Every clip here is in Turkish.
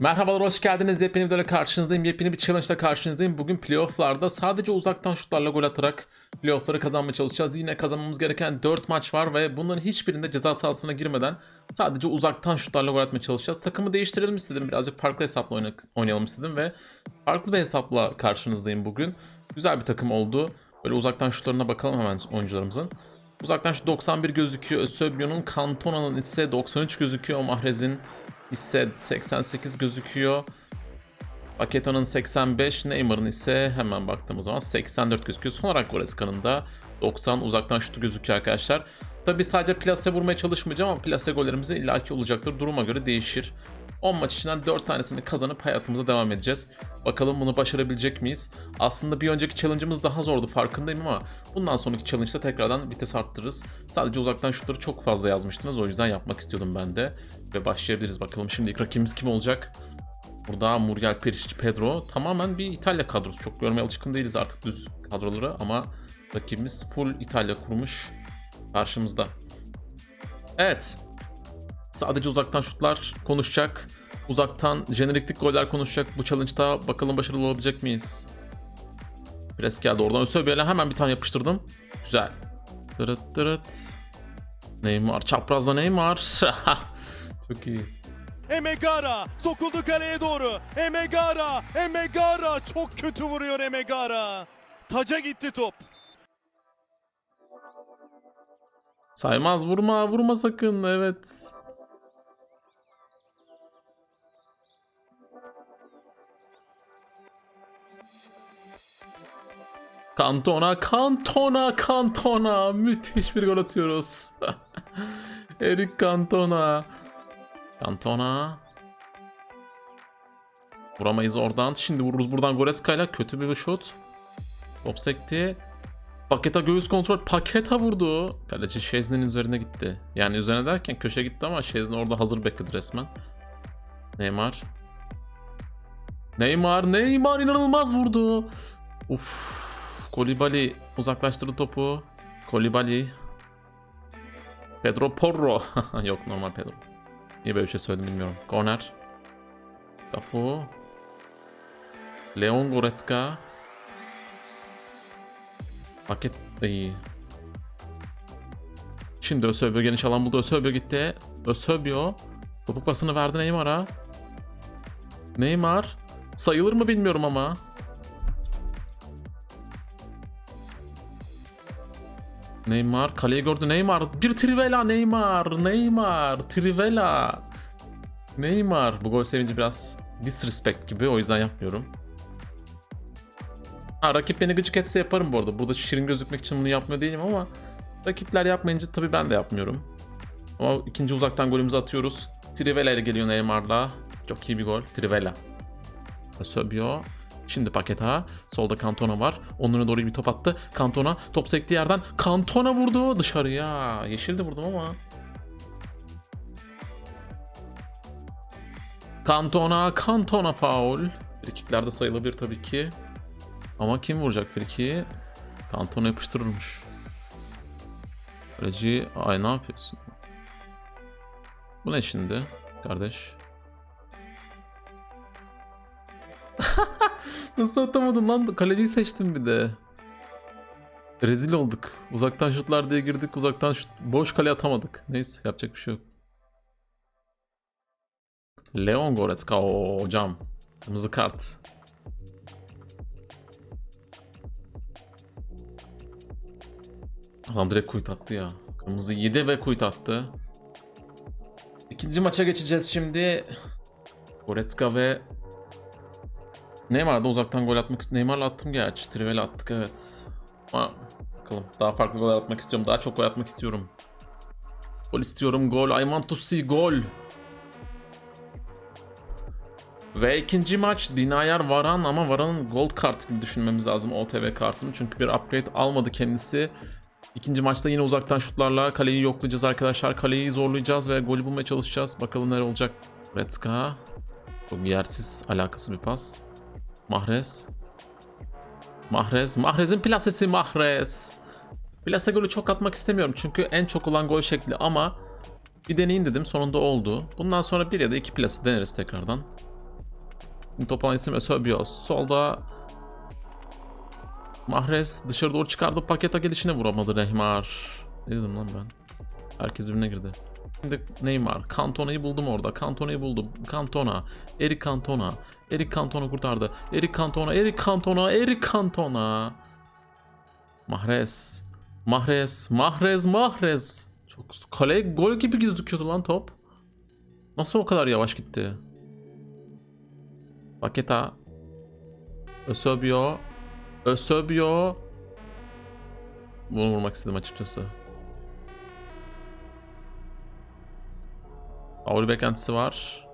Merhabalar, hoş geldiniz. Yepyeni videoyla karşınızdayım. Yepyeni bir challenge karşınızdayım. Bugün playofflarda sadece uzaktan şutlarla gol atarak playoffları kazanmaya çalışacağız. Yine kazanmamız gereken 4 maç var ve bunların hiçbirinde ceza sahasına girmeden sadece uzaktan şutlarla gol atmaya çalışacağız. Takımı değiştirelim istedim. Birazcık farklı hesapla oyna- oynayalım istedim ve farklı bir hesapla karşınızdayım bugün. Güzel bir takım oldu. Böyle uzaktan şutlarına bakalım hemen oyuncularımızın. Uzaktan şut 91 gözüküyor. Ösöbio'nun, Cantona'nın ise 93 gözüküyor. Mahrez'in ise 88 gözüküyor. Paketo'nun 85, Neymar'ın ise hemen baktığımız zaman 84 gözüküyor. Son olarak Goreska'nın da 90 uzaktan şutu gözüküyor arkadaşlar. Tabi sadece plase vurmaya çalışmayacağım ama plase gollerimiz illaki olacaktır. Duruma göre değişir. 10 maç içinden 4 tanesini kazanıp hayatımıza devam edeceğiz. Bakalım bunu başarabilecek miyiz? Aslında bir önceki challenge'ımız daha zordu farkındayım ama bundan sonraki challenge'da tekrardan vites arttırırız. Sadece uzaktan şutları çok fazla yazmıştınız o yüzden yapmak istiyordum ben de. Ve başlayabiliriz bakalım şimdi ilk rakibimiz kim olacak? Burada Muriel Perisic, Pedro tamamen bir İtalya kadrosu. Çok görmeye alışkın değiliz artık düz kadroları ama rakibimiz full İtalya kurmuş karşımızda. Evet. Sadece uzaktan şutlar konuşacak. Uzaktan jeneriklik goller konuşacak. Bu challenge'da bakalım başarılı olabilecek miyiz? Pres geldi oradan. Ösöbiyel'e hemen bir tane yapıştırdım. Güzel. Dırıt dırıt. Neymar. Çaprazda Neymar. Çok iyi. Emegara sokuldu kaleye doğru. Emegara, Emegara çok kötü vuruyor Emegara. Taca gitti top. Saymaz vurma vurma sakın evet. Kantona, Kantona, Kantona. Müthiş bir gol atıyoruz. Eric Cantona. Cantona. Vuramayız oradan. Şimdi vururuz buradan Goretzka'yla. Kötü bir şut. Top sekti. Paketa göğüs kontrol. Paketa vurdu. Kaleci Şezni'nin üzerine gitti. Yani üzerine derken köşe gitti ama Şezni orada hazır bekledi resmen. Neymar. Neymar, Neymar inanılmaz vurdu. Uf. Kolibali uzaklaştırdı topu. Kolibali. Pedro Porro. Yok normal Pedro. Niye böyle bir şey söyledim bilmiyorum. Corner. Cafu. Leon Goretzka. Paket iyi. Şimdi Ösöbio geniş alan buldu. Ösöbio gitti. Ösöbio topu pasını verdi Neymar'a. Neymar sayılır mı bilmiyorum ama. Neymar kaleyi gördü. Neymar bir Trivela Neymar. Neymar Trivela. Neymar bu gol sevinci biraz disrespect gibi o yüzden yapmıyorum. Ha, rakip beni gıcık etse yaparım bu arada. Burada şirin gözükmek için bunu yapmıyor değilim ama rakipler yapmayınca tabii ben de yapmıyorum. Ama ikinci uzaktan golümüzü atıyoruz. Trivela ile geliyor Neymar'la. Çok iyi bir gol. Trivela. Söbio. Şimdi Paketa. Solda Cantona var. Onlara doğru bir top attı. Cantona top sektiği yerden Cantona vurdu dışarıya. Yeşil de vurdum ama. Cantona, Cantona faul. Frikiklerde sayılabilir tabii ki. Ama kim vuracak frikiyi? Cantona yapıştırılmış. Kaleci, ay ne yapıyorsun? Bu ne şimdi kardeş? Nasıl atamadın lan? Kaleciyi seçtim bir de. Rezil olduk. Uzaktan şutlar diye girdik. Uzaktan şut... Boş kale atamadık. Neyse yapacak bir şey yok. Leon Goretzka. Hocam. Kırmızı kart. Adam direkt kuyut attı ya. Kırmızı yedi ve kuyut attı. İkinci maça geçeceğiz şimdi. Goretzka ve Neymar'da uzaktan gol atmak Neymar'la attım gerçi. Trivel'e attık evet. Ama bakalım daha farklı gol atmak istiyorum. Daha çok gol atmak istiyorum. Gol istiyorum gol. I want to see gol. Ve ikinci maç Dinayar Varan ama Varan'ın gold kart gibi düşünmemiz lazım OTV kartını. Çünkü bir upgrade almadı kendisi. İkinci maçta yine uzaktan şutlarla kaleyi yoklayacağız arkadaşlar. Kaleyi zorlayacağız ve golü bulmaya çalışacağız. Bakalım neler olacak. Retska. Çok yersiz alakası bir pas. Mahrez. Mahrez. Mahrez'in plasesi Mahrez. Plase golü çok atmak istemiyorum çünkü en çok olan gol şekli ama bir deneyeyim dedim sonunda oldu. Bundan sonra bir ya da iki plase deneriz tekrardan. Top alan isim Eusebio. Solda Mahrez dışarı doğru çıkardı. Paketa gelişine vuramadı Neymar. Ne dedim lan ben? Herkes birbirine girdi. Şimdi Neymar. Cantona'yı buldum orada. Cantona'yı buldum. Cantona. Eric Cantona. Eric Cantona kurtardı. Eric Cantona. Eric Cantona. Eric Cantona. Mahrez. Mahrez. Mahrez. Mahrez. Çok kale gol gibi gözüküyordu lan top. Nasıl o kadar yavaş gitti? Paketa. Eusebio. Eusebio. Bunu vurmak istedim açıkçası. Faul beklentisi var.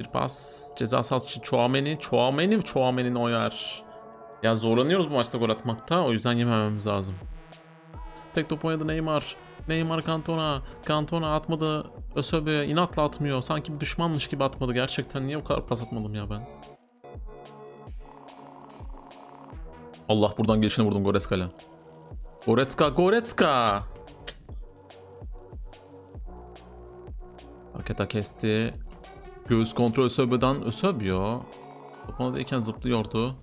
Bir pas. Ceza sahası Chouameni. Chouameni Chouameni'nin o yer. Ya zorlanıyoruz bu maçta gol atmakta. O yüzden yemememiz lazım. Tek top oynadı Neymar. Neymar Cantona. Cantona atmadı. Ösöbe inatla atmıyor. Sanki bir düşmanmış gibi atmadı. Gerçekten niye o kadar pas atmadım ya ben? Allah buradan gelişine vurdum Goretzka'yla. Goretzka, Goretzka! Paketa kesti. Göğüs kontrol Ösöbe'den Ösöbio. Topuna değken zıplıyordu.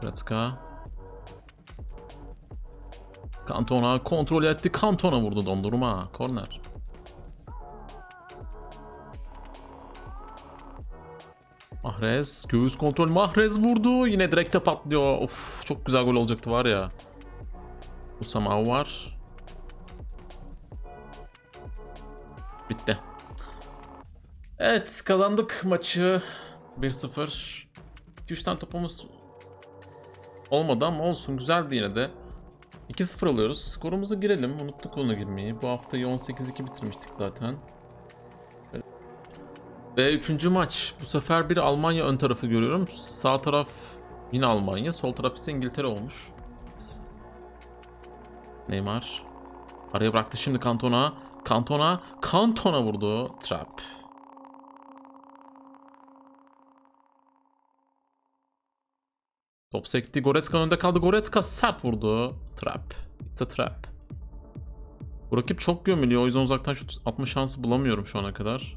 Goretzka. Cantona kontrol etti. Cantona vurdu dondurma. Korner. Mahrez. Göğüs kontrol. Mahrez vurdu. Yine direkte patlıyor. Of çok güzel gol olacaktı var ya. Usama var. Evet kazandık maçı. 1-0. 2-3 tane topumuz olmadı ama olsun güzeldi yine de. 2-0 alıyoruz. Skorumuzu girelim. Unuttuk onu girmeyi. Bu haftayı 18-2 bitirmiştik zaten. Ve üçüncü maç. Bu sefer bir Almanya ön tarafı görüyorum. Sağ taraf yine Almanya. Sol taraf ise İngiltere olmuş. Neymar. Araya bıraktı şimdi Cantona. Cantona. Cantona vurdu. Trap. Top sekti. Goretzka önde kaldı. Goretzka sert vurdu. Trap. It's a trap. Bu rakip çok gömülüyor. O yüzden uzaktan şut atma şansı bulamıyorum şu ana kadar.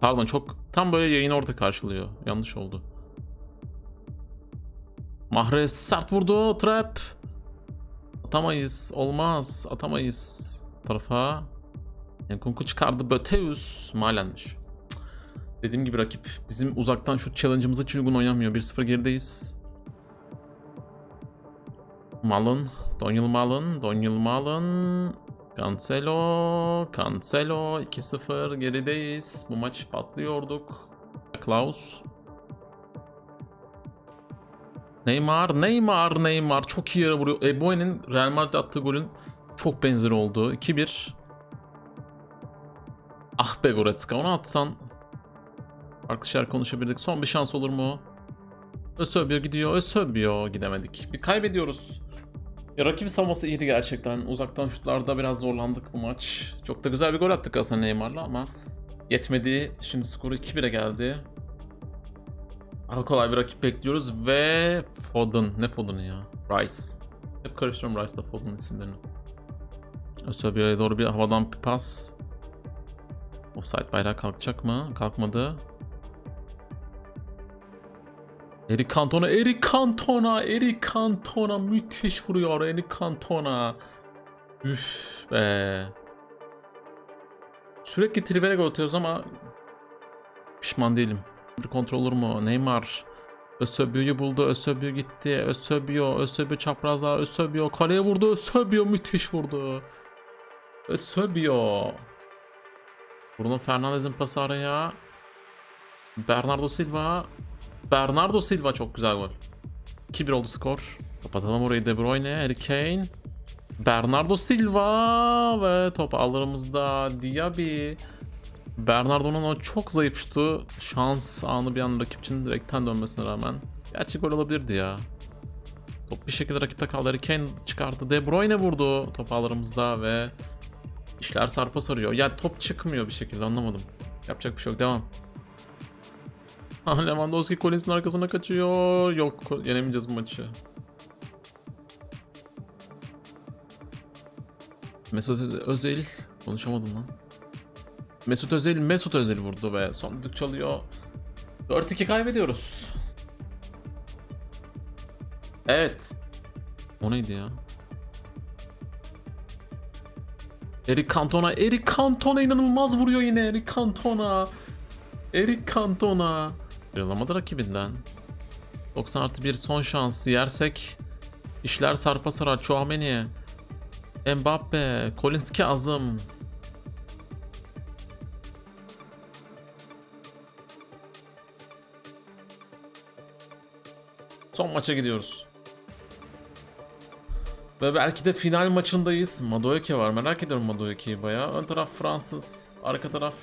Pardon çok tam böyle yayın orada karşılıyor. Yanlış oldu. Mahrez sert vurdu. Trap. Atamayız. Olmaz. Atamayız. Tarafa. Nkunku çıkardı. Böteus. Malenmiş. Dediğim gibi rakip bizim uzaktan şut challenge'ımıza hiç uygun oynamıyor. 1-0 gerideyiz. Malın. Donyel Malın. Donyel Malın. Cancelo. Cancelo. 2-0 gerideyiz. Bu maç patlıyorduk. Klaus. Neymar. Neymar. Neymar. Çok iyi yere vuruyor. Eboe'nin Real Madrid attığı golün çok benzeri oldu. 2-1. Ah be Goretzka. Onu atsan farklı şeyler konuşabilirdik. Son bir şans olur mu? Ösöbio gidiyor. Ösöbio gidemedik. Bir kaybediyoruz. Ya rakip savunması iyiydi gerçekten. Uzaktan şutlarda biraz zorlandık bu maç. Çok da güzel bir gol attık aslında Neymar'la ama yetmedi. Şimdi skoru 2-1'e geldi. Daha kolay bir rakip bekliyoruz ve Foden. Ne Foden'ı ya? Rice. Hep karıştırıyorum Rice'la Foden isimlerini. Ösöbio'ya doğru bir havadan bir pas. Offside bayrağı kalkacak mı? Kalkmadı. Eric Cantona, Eric Cantona, Eric Cantona müthiş vuruyor Eric Cantona. Üf be. Sürekli tribere gol atıyoruz ama pişman değilim. Bir kontrol olur mu? Neymar. Ösöbio'yu buldu. Ösöbio gitti. Ösöbio. Ösöbio çaprazlar. Ösöbio kaleye vurdu. Ösöbio müthiş vurdu. Ösöbio. Bruno Fernandes'in pası araya. Bernardo Silva. Bernardo Silva çok güzel gol. 2-1 oldu skor. Kapatalım orayı De Bruyne, Harry Kane. Bernardo Silva ve top alırımızda Diaby. Bernardo'nun o çok zayıf şutu şans anı bir an rakipçinin direkten dönmesine rağmen. Gerçi gol olabilirdi ya. Top bir şekilde rakipte kaldı. Harry Kane çıkardı. De Bruyne vurdu top alırımızda ve işler sarpa sarıyor. Ya top çıkmıyor bir şekilde anlamadım. Yapacak bir şey yok. Devam. Lewandowski Collins'in arkasına kaçıyor. Yok yenemeyeceğiz bu maçı. Mesut Özil konuşamadım lan. Mesut Özil Mesut Özil vurdu ve son düdük çalıyor. 4-2 kaybediyoruz. Evet. O neydi ya? Eric Cantona, Eric Cantona inanılmaz vuruyor yine Eric Cantona. Eric Cantona. Ayrılamadı rakibinden. 90 artı bir son şans yersek işler sarpa sarar. Chouameni, Mbappe, Kolinski Azım. Son maça gidiyoruz. Ve belki de final maçındayız. Madueke var. Merak ediyorum Madueke'yi bayağı. Ön taraf Fransız. Arka taraf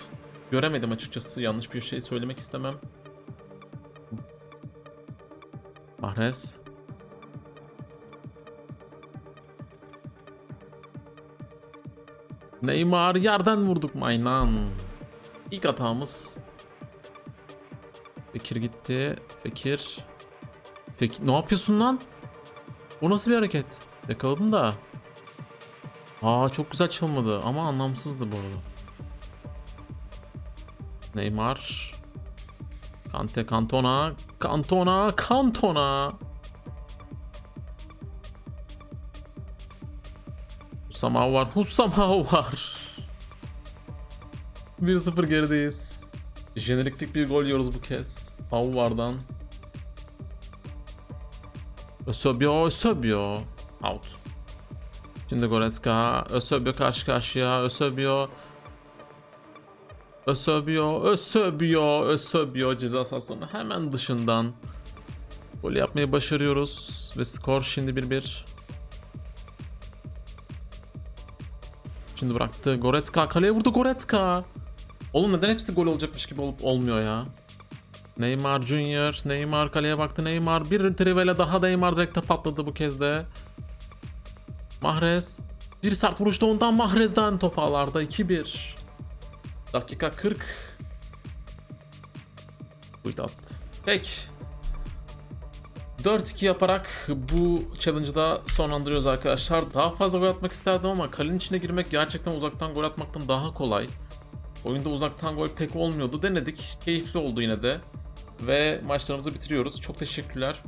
göremedim açıkçası. Yanlış bir şey söylemek istemem. Mahrez. Neymar yerden vurduk Maynan. İlk hatamız. Fekir gitti. Fekir. Fekir ne yapıyorsun lan? Bu nasıl bir hareket? Yakaladım da. Aa çok güzel çalmadı ama anlamsızdı bu arada. Neymar. Kante Cantona. Cantona. Cantona. Husamav var. Husamav var. 1-0 gerideyiz. Jeneriklik bir gol yiyoruz bu kez. Avvar'dan. Ösöbio, Ösöbio. Out. Şimdi Goretzka, Ösöbio karşı karşıya, Ösöbio. Ösöbio, Ösöbio, Ösöbio ceza sahasının hemen dışından. Gol yapmayı başarıyoruz ve skor şimdi 1-1. Şimdi bıraktı. Goretzka kaleye vurdu Goretzka. Oğlum neden hepsi gol olacakmış gibi olup olmuyor ya? Neymar Junior, Neymar kaleye baktı Neymar. Bir trivela daha Neymar direkte patladı bu kez de. Mahrez. Bir sert vuruşta ondan Mahrez'den top ağlarda 2-1. Dakika 40. Buyut attı. Peki. 4-2 yaparak bu challenge'ı da sonlandırıyoruz arkadaşlar. Daha fazla gol atmak isterdim ama kalenin içine girmek gerçekten uzaktan gol atmaktan daha kolay. Oyunda uzaktan gol pek olmuyordu. Denedik. Keyifli oldu yine de. Ve maçlarımızı bitiriyoruz. Çok teşekkürler.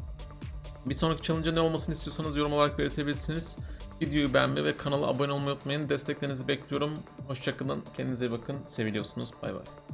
Bir sonraki challenge'a ne olmasını istiyorsanız yorum olarak belirtebilirsiniz. Videoyu beğenmeyi ve kanala abone olmayı unutmayın. Desteklerinizi bekliyorum. Hoşçakalın. Kendinize iyi bakın. Seviliyorsunuz. Bay bay.